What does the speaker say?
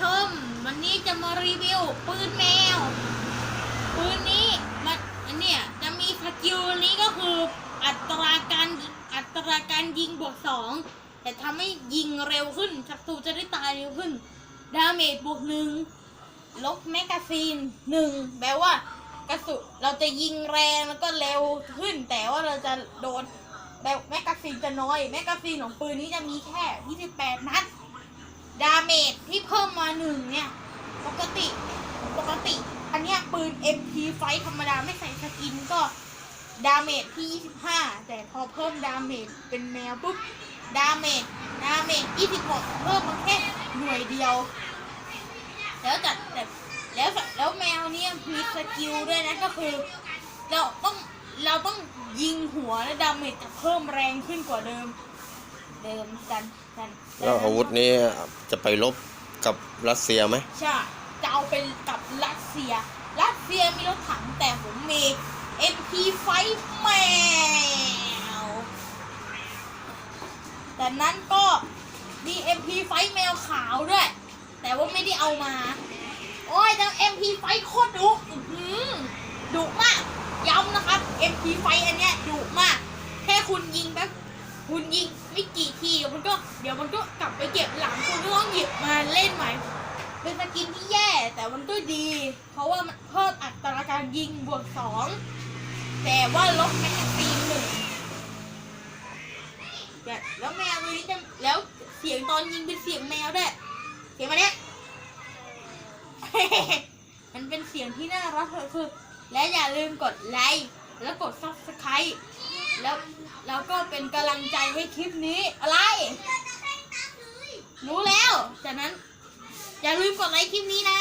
ชม วันนี้จะมารีวิว ปืนแมว ปืนนี้มันอันเนี้ยจะมีสกิลนี้ก็คือ อัตราการอัตราการยิงบวกสองแต่ทำให้ยิงเร็วขึ้นศัตรูจะได้ตายเร็วขึ้น ดาเมจบวกหนึ่งลบแมกกาซีนหนึ่งแปลว่ากระสุนเราจะยิงแรงแล้วก็เร็วขึ้น แต่ว่าเราจะโดนแบบแมกกาซีนจะน้อย แมกกาซีนของปืนนี้จะมีแค่28นัด ดาเมจที่เพิ่มมาหนึ่งเนี่ย ปกติปกติ อันเนี้ยปืน MP ไฟธรรมดาไม่ใส่สกินก็ดาเมจที่ 25 แต่พอเพิ่มดาเมจเป็นแมวปุ๊บ ดาเมจดาเมจ26 เพิ่มมาแค่หน่วยเดียว แล้วจัดแต่แล้วแล้วแมวเนี่ยมีสกิลด้วยนะก็คือเราต้องเราต้องยิงหัวและดาเมจจะเพิ่มแรงขึ้นกว่าเดิม เดิมกันกันแล้วอาวุธนี้จะไปลบกับรัสเซียไหมใช่จะเอาไปกับรัสเซีย รัสเซียมีรถถังแต่ผมมี MP5 แมวแต่นั้นก็มี MP5 แมวขาวด้วย แต่ว่าไม่ได้เอามา โอ้ยแต่ MP5 โคตรดุอื้อหือดุมาก ย้ำนะครับ MP5 อันเนี้ยดุมาก แค่คุณยิงแบบ คุณยิงไม่กี่ทีเดี๋ยวมันก็เดี๋ยวมันก็กลับไปเก็บหลังคุณก็ต้องหยิบมาเล่นใหม่ เป็นสกินที่แย่แต่มันก็ดี เพราะว่ามันเพิ่มอัตราการยิงบวกสองแต่ว่าลบแมกซีนหนึ่งแล้วแมวตัวนี้จะแล้วเสียงตอนยิงเป็นเสียงแมวด้วยเสียงมาเนี้ยมันเป็นเสียงที่น่ารักคือและอย่าลืมกดไลค์แล้วกด subscribe แล้วแล้วก็เป็นกำลังใจให้คลิปนี้อะไร รู้แล้ว จากนั้น อย่าลืมกดไลค์คลิปนี้นะ